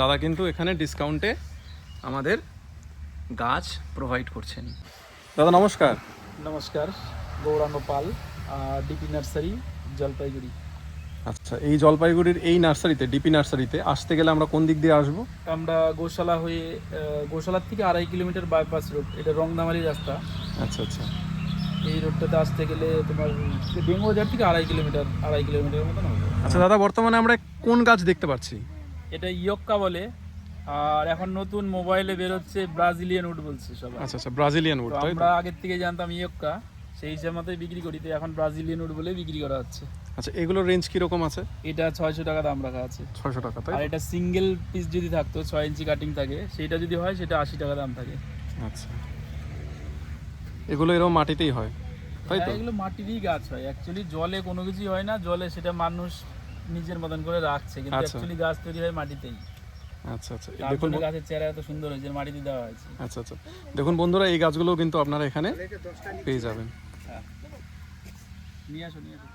দাদা কিন্তু এখানে ডিসকাউন্টে আমাদের গাছ প্রোভাইড করছেন। দাদা নমস্কার। নমস্কার গৌরাঙ্গ পাল ডিপি নার্সারি জলপাইগুড়ি। আচ্ছা এই জলপাইগুড়ির এই নার্সারিতে ডিপি নার্সারিতে আসতে গেলে আমরা কোন দিক দিয়ে আসব? আমরা গোশালা হয়ে গোশালার থেকে আড়াই কিলোমিটার বাইপাস রোড এটা রংদামারি রাস্তা। আচ্ছা আচ্ছা। এই রোডটাতে আসতে গেলে তোমার ডেঙ্গু বাজার থেকে আড়াই কিলোমিটার আড়াই কিলোমিটার মতন হবে। আচ্ছা দাদা বর্তমানে আমরা কোন গাছ দেখতে পাচ্ছি? এটা ইয়ক্কা বলে আর এখন নতুন মোবাইলে বেরোচ্ছে ব্রাজিলিয়ান উড বলছে সবাই। আচ্ছা আচ্ছা ব্রাজিলিয়ান উড আমরা আগের থেকে জানতাম ইয়ক্কা সেই হিসাব মতোই বিক্রি করি তো এখন ব্রাজিলিয়ান উড বলে বিক্রি করা হচ্ছে। আচ্ছা এগুলোর রেঞ্জ কীরকম আছে? এটা ছয়শো টাকা দাম রাখা আছে। ছয়শো টাকা তাই আর এটা সিঙ্গেল পিস যদি থাকতো ছয় ইঞ্চি কাটিং থাকে সেটা যদি হয় সেটা আশি টাকা দাম থাকে। আচ্ছা। এগুলো এরকম মাটিতেই হয় তাই তো? হ্যাঁ, এগুলো মাটিরই গাছ হয়। অ্যাকচুয়ালি জলে কোনো কিছুই হয় না জলে সেটা মানুষ নিজের মতন করে রাখছে কিন্তু আচ্ছা। অ্যাকচুয়ালি গাছ তৈরি হয় মাটিতেই। আচ্ছা আচ্ছা। দেখুন গাছের চেহারা এত সুন্দর হয়েছে মাটিতে দেওয়া হয়েছে। আচ্ছা আচ্ছা। দেখুন বন্ধুরা এই গাছগুলো কিন্তু আপনারা এখানে পেয়ে যাবেন। নিয়ে আসো নিয়ে আসো।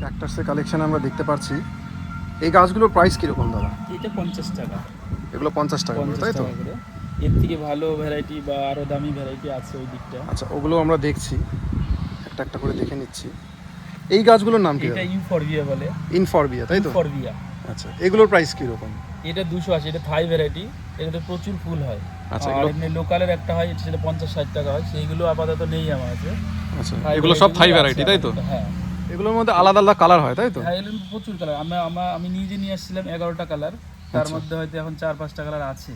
ক্যাকটাসের কালেকশন আমরা দেখতে পাচ্ছি। এই গাছগুলোর প্রাইস কীরকম দাদা? এটা পঞ্চাশ টাকা। এগুলো পঞ্চাশ টাকা তাই তো? এর থেকে ভালো ভ্যারাইটি বা আরও দামি ভ্যারাইটি আছে ওই দিকটা। আচ্ছা ওগুলো আমরা দেখছি। একটা একটা করে দেখে নিচ্ছি। এই গাছগুলোর নাম কি এটা ইউফরবিয়া বলে। ইনফরবিয়া তাই তো? ইউফরবিয়া আচ্ছা এগুলোর প্রাইস কীরকম? এটা দুশো আশি এটা থাই ভ্যারাইটি এটাতে প্রচুর ফুল হয়। আচ্ছা আর এগুলো এমনি লোকালের একটা হয় সেটা পঞ্চাশ ষাট টাকা হয় সেইগুলো আপাতত নেই আমার কাছে। আচ্ছা এগুলো সব থাই ভ্যারাইটি তাই তো? হ্যাঁ। এগুলোর মধ্যে আলাদা আলাদা কালার হয় তাই তো? হ্যাঁ এগুলো প্রচুর কালার আমরা আমি নিজে নিয়ে আসছিলাম এগারোটা কালার তার আচ্ছা। মধ্যে হয়তো এখন চার পাঁচটা কালার আছে।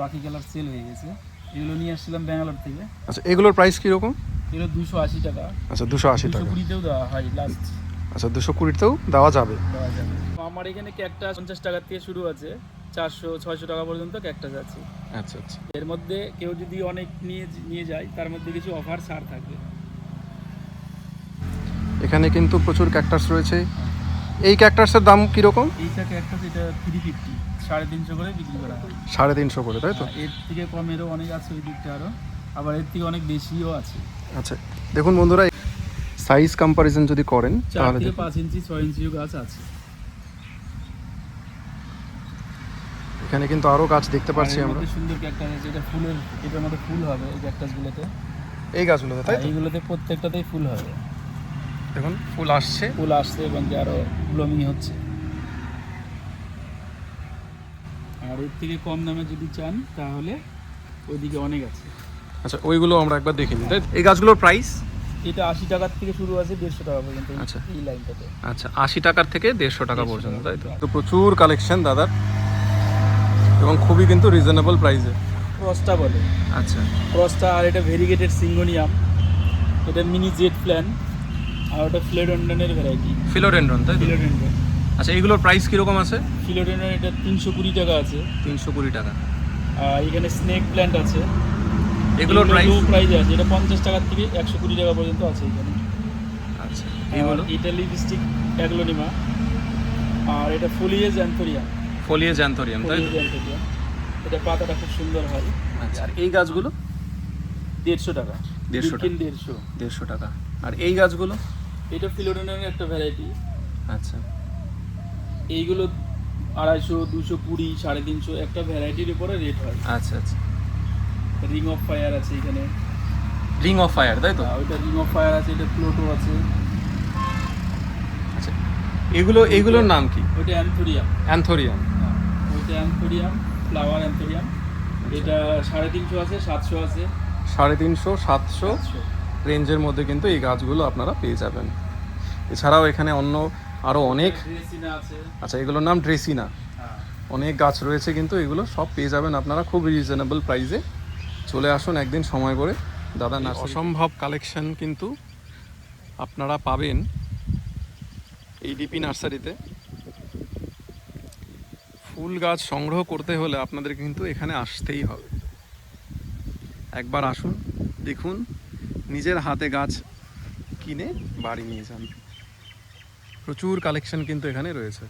বাকি কালার সেল হয়ে গেছে। এগুলো নিয়ে আসছিলাম ব্যাঙ্গালোর থেকে। আচ্ছা এগুলোর প্রাইস কীরকম? এগুলো দুশো আশি টাকা। আচ্ছা দুশো আশি টাকা। কুড়িতেও দেওয়া হয় লাস্ট আচ্ছা দুশো কুড়িতেও দেওয়া যাবে। দেওয়া যাবে। আমার এখানে ক্যাকটাস পঞ্চাশ টাকার থেকে শুরু আছে। চারশো ছয়শো টাকা পর্যন্ত ক্যাকটাস আছে। আচ্ছা আচ্ছা। এর মধ্যে কেউ যদি অনেক নিয়ে নিয়ে যায় তার মধ্যে কিছু অফার ছাড় থাকবে। এখানে কিন্তু প্রচুর ক্যাকটাস রয়েছে। এই ক্যাকটাসের দাম কীরকম? এইটা ক্যাকটাস এটা থ্রি ফিফটি সাড়ে তিনশো করে বিক্রি করা হয়। সাড়ে তিনশো করে তাই তো? এর থেকে কমেরও অনেক আছে ওই দিকটা আরও। আবার এর থেকে অনেক বেশিও আছে। আচ্ছা দেখুন বন্ধুরা সাইজ কম্পারিজন যদি করেন তাহলে থেকে। পাঁচ ইঞ্চি ছয় ইঞ্চিও গাছ আছে। এখানে কিন্তু আরও গাছ দেখতে পাচ্ছি আমরা। সুন্দর ক্যাকটাস আছে। এটা ফুলের এটার মধ্যে ফুল হবে এই ক্যাকটাসগুলোতে এই গাছগুলোতে তাই এইগুলোতে প্রত্যেকটাতেই ফুল হবে। দেখুন ফুল আসছে। ফুল আসছে এবং আরও ব্লমিং হচ্ছে। আর এর থেকে কম দামে যদি চান তাহলে ওইদিকে অনেক আছে। আচ্ছা ওইগুলো আমরা একবার দেখে নিই তাই এই গাছগুলোর প্রাইস এটা আশি টাকার থেকে শুরু আছে দেড়শো টাকা পর্যন্ত আচ্ছা। এই লাইনটাতে আচ্ছা আশি টাকার থেকে দেড়শো টাকা পর্যন্ত তাই তো। তো প্রচুর কালেকশন দাদার। এবং খুবই কিন্তু রিজনেবল প্রাইসে ক্রসটা বলে। আচ্ছা। ক্রসটা আর এটা ভেরিগেটেড সিঙ্গোনিয়াম এটা মিনি জেট প্ল্যান আর ওটা ফ্লেডন্ডনের ভ্যারাইটি ফিলোডেন্ড্রন তাই তো? ফিলোডেন্ডন আচ্ছা এগুলোর প্রাইস কীরকম আছে? ফিলোডেন্ডন এটা তিনশো কুড়ি টাকা আছে। তিনশো কুড়ি টাকা। আর এখানে স্নেক প্ল্যান্ট আছে। এগুলোর প্রাইস প্রাইস আছে। এটা পঞ্চাশ টাকার থেকে একশো কুড়ি টাকা পর্যন্ত আছে এখানে। আচ্ছা এগুলো এটা লিপস্টিক অ্যাগলোনিমা আর এটা ফুলিয়েজ অ্যান্থোরিয়াম তাই ফুলিয়েজ অ্যান্থোরিয়াম এটা পাতাটা খুব সুন্দর হয়। আচ্ছা। আর এই গাছগুলো? দেড়শো টাকা। 150 টাকা। দেড়শো। দেড়শো টাকা। আর এই গাছগুলো? এটা ফিলোডেনের একটা ভ্যারাইটি আচ্ছা। এইগুলো আড়াইশো দুশো কুড়ি সাড়ে তিনশো একটা ভ্যারাইটির উপরে রেট হয়। আচ্ছা আচ্ছা। রিং অফ ফায়ার আছে এখানে। রিং অফ ফায়ার তাই তো? আর ওইটা রিং অফ ফায়ার আছে এটা প্লোটো আছে। আচ্ছা এগুলো এগুলোর নাম কি? ওইটা অ্যান্থোরিয়াম অ্যান্থোরিয়াম ওইটা অ্যান্থোরিয়াম ফ্লাওয়ার অ্যান্থোরিয়াম এটা সাড়ে তিনশো আছে সাতশো আছে। সাড়ে তিনশো সাতশো। রেঞ্জের মধ্যে কিন্তু এই গাছগুলো আপনারা পেয়ে যাবেন। এছাড়াও এখানে অন্য আরও অনেক আচ্ছা এগুলোর নাম ড্রেসিনা হ্যাঁ। অনেক গাছ রয়েছে কিন্তু এগুলো সব পেয়ে যাবেন আপনারা খুব রিজনেবল প্রাইসে চলে আসুন একদিন সময় করে। দাদা না অসম্ভব কালেকশন কিন্তু আপনারা পাবেন এই ডিপি নার্সারিতে। ফুল গাছ সংগ্রহ করতে হলে আপনাদের কিন্তু এখানে আসতেই হবে। একবার আসুন দেখুন নিজের হাতে গাছ কিনে বাড়ি নিয়ে যান। প্রচুর কালেকশন কিন্তু এখানে রয়েছে।